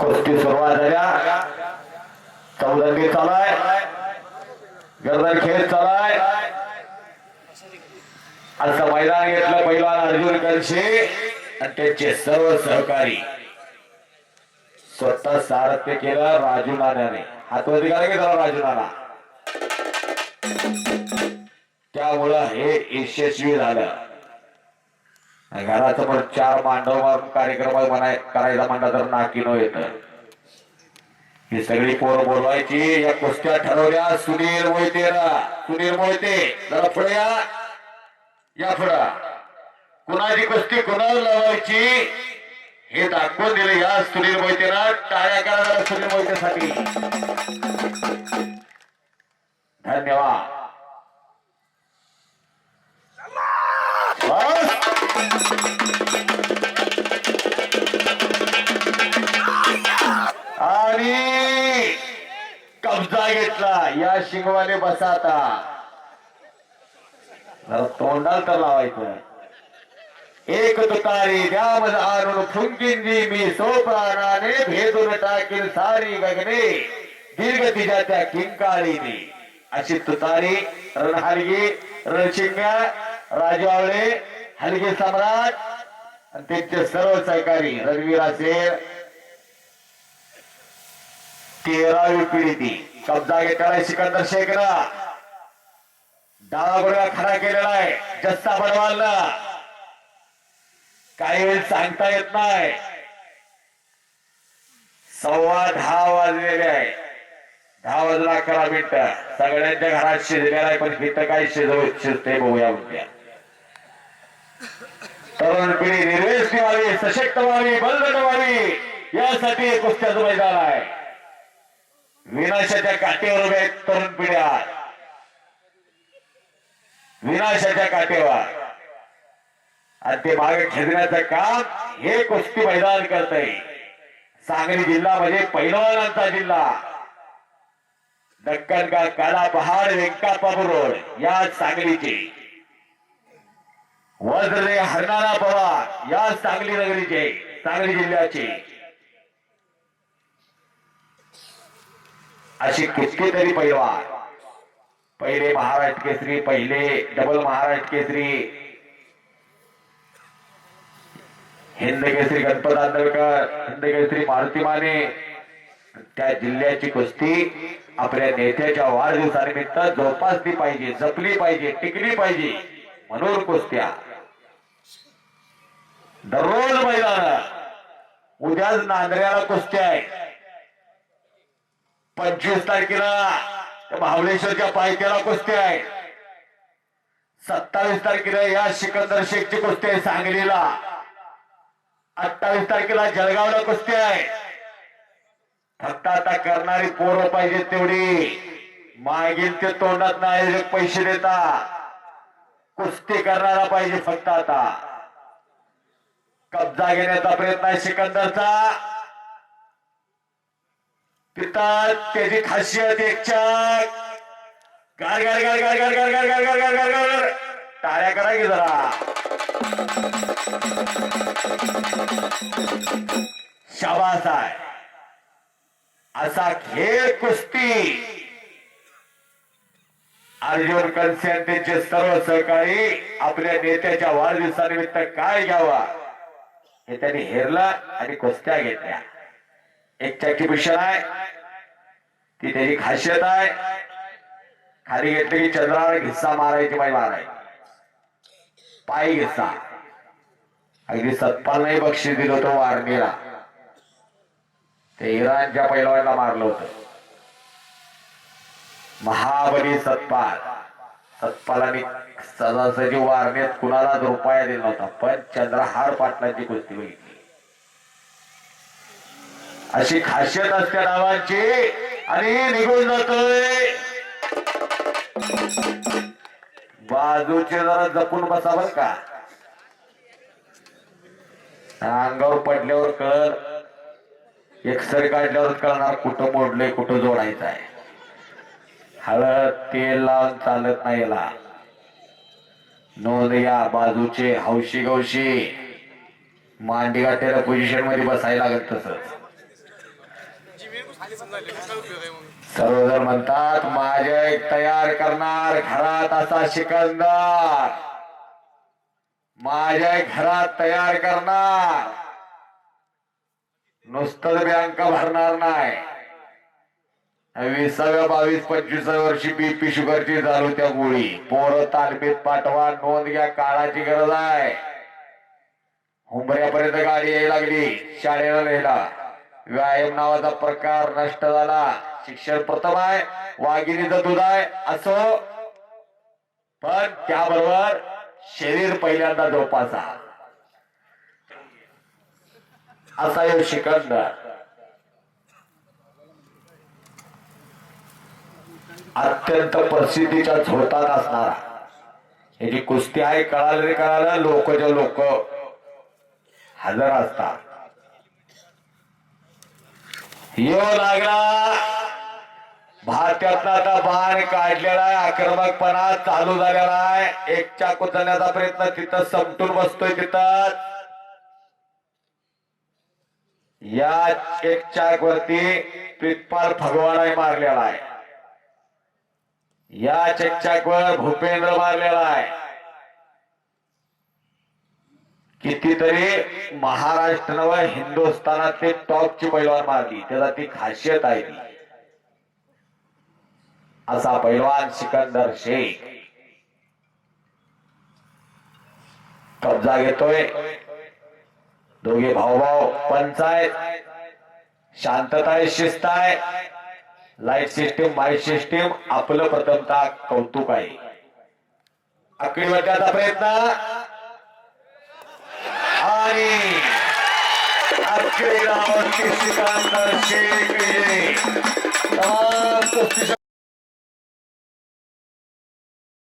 कुस्ती सुरुवात झाल्या चौदंगी चालाय. गर्दन खेळ चालाय. असं मैदान घेतलं पहिला अर्जुन कलशे आणि त्यांचे सर्व सहकारी. स्वतः सारथ्य केलं राजू नाण्याने. हातवरती करा की जरा राजू नाना. त्यामुळं हे यशस्वी झालं. घराचं पण चार मांडव मारून कार्यक्रम करायचा म्हणला तर नाकीनो येत. ही सगळी पोर बोलवायची. या कुस्त्या ठरवल्या. सुनील मोहितेला सुनील मोहिते जरा पुढे या. या कुणाची कुस्ती कुणाला लावायची? हे दाखवून दिले या सुनील मोहितेला टाळ्या करा जरा सुनील मोहितेसाठी. धन्यवाद बस. आणि कब्जा घेतला. या शिंगवाने बसा आता. तोंडाल तर लावायचं एक तुकारी द्या मज आरुण फुंकिंजी मी सोप्राणाने भेदून टाकील सारी गगने दीर्घ तिच्या त्या किंकाळीने. अशी तुतारी रणहारगी रणशिंग्या राजवावळे हलगे सम्राट आणि त्यांचे सर्व सहकारी रणवीर असेल तेरावी पिढी ती कब्जा घेतलेला सिकंदर शेखनं डावा गुडगा खडा केलेला आहे जस्ता बनवालला काही वेळ सांगता येत नाही. सव्वा दहा वाजलेले आहे. दहा वाजला अकरा मिनिट. सगळ्यांच्या घरात शिजलेला आहे पण इथं काय शिजव शिजते बघूया उद्या. तरुण पिढी निर्वेश व्हावी सशक्त व्हावी बलगट व्हावी यासाठी हे कुस्त्याचं मैदान आहे. विनाशाच्या काठेवर उभे तरुण पिढ्या. विनाशाच्या काठेवर आणि ते मागे खेळण्याचं काम हे कुस्ती मैदान करतय. सांगली जिल्हा म्हणजे पैलवानांचा जिल्हा. दक्कन का काला पहाड व्यंकापापूर रोड या सांगलीची. वज्रे हरणारा पवार या सांगली नगरीचे सांगली जिल्ह्याचे. अशी कितीतरी पैलवान पहिले महाराष्ट्र केसरी पहिले डबल महाराष्ट्र केसरी. हिंद केसरी गणपत आंदळकर हिंद केसरी मारुती माने. त्या जिल्ह्याची कुस्ती आपल्या नेत्याच्या वाढदिवसानिमित्त जोपासली पाहिजे जपली पाहिजे टिकली पाहिजे म्हणून कुस्त्या. दररोज मैदान. उद्याच नांदऱ्याला कुस्त्या आहे. पंचवीस तारखेला महाबळेश्वरच्या पायथ्याला कुस्ती आहे. सत्तावीस तारखेला या सिकंदर शेखची कुस्ती आहे सांगलीला. अठ्ठावीस तारखेला जळगावला कुस्ती आहे. फक्त आता करणारी पोरं पाहिजे तेवढी. मागील ते तोंडात नाही पैसे देता कुस्ती करणारा पाहिजे फक्त आता. कब्जा घेण्याचा प्रयत्न आहे सिकंदरचा पिता त्याची खासियत एक चाक गार गार गार गार गार गार गार गार गार गार गार गार टाळ्या करा की जरा शाबास आहे असा खेळ कुस्ती अर्जुन कन्सेंटेचे सर्व सहकारी आपल्या नेत्याच्या वाढदिवसानिमित्त काय घ्यावा हे त्यांनी हेरलं आणि कुस्त्या घेतल्या. एक चॅक्टिफिशन आहे ती त्याची खासियत आहे. खाली घेतली की चंद्रावर घिस्सा मारायची बाई माराय. पायी घिस्सा. अगदी सत्पालनाही बक्षीस दिलं होतं वारणीला ते इराणच्या पैलवानला मारलं होतं. महाबली सत्पाल. सत्पालाने सदासजी वारण्यात कुणाला रुपया दिला नव्हता पण चंद्रहार पाटलांची कुस्ती बघितली. अशी खासियत असते नावांची आणि निघून जातोय. बाजूचे जरा जपून बसा बर का. अंगावर पडल्यावर कळ एक्सरे काढल्यावर कळणार कुठं मोडलंय कुठं जोडायचं आहे हळद तेल लावून चालत नाही नोंद या बाजूचे हौशी गौशी. मांडी गाठ्याला पोझिशनमध्ये बसायला लागत तसंच. सर्वजण म्हणतात माझ्या एक तयार करणार घरात असा सिकंदर माझ्या घरात तयार करणार. नुसतं बँक भरणार नाही. विसाव्या बावीस पंचवीसाव्या वर्षी बीपी शुगरची झालो त्या गोळी. पोरं तालमीत पाठवा नोंद घ्या काळाची गरज आहे. हुंबऱ्यापर्यंत गाडी यायला लागली शाळेला राहिला व्यायाम नावाचा प्रकार नष्ट झाला. शिक्षण प्रथम आहे वाघिणीचं दूध आहे असो. पण त्याबरोबर शरीर पहिल्यांदा जोपासा. असा यो सिकंदर अत्यंत प्रसिद्धीच्या झोतात असणारा. हे जी कुस्ती आहे कळालं रे कळालं लोकच्या लोक हजर असतात. येऊ लागला. भारत्यातला आता बाण काढलेला आहे आक्रमकपणा चालू झालेला आहे. एक चाकू जाण्याचा प्रयत्न तिथं समटून बसतोय तिथं. या एक चाक वरती पितपाल भगवानाने मारलेला आहे. या चेकचाक वर भूपेंद्र मारलेला आहे. कितीतरी महाराष्ट्र व हिंदुस्थानातली टॉपची पैलवान मारली. त्याला ती खासियत आहे ती. असा पैलवान सिकंदर शेख. कब्जा घेतोय. दोघे भाऊ पंच आहेत. शांतता आहे शिस्त आहे. लाइट सिस्टीम माईट सिस्टीम आपलं प्रथमता कौतुक आहे. आकडी वाट्याचा प्रयत्न. आणि आकडी नावाची श्रीकांत शेख तमाम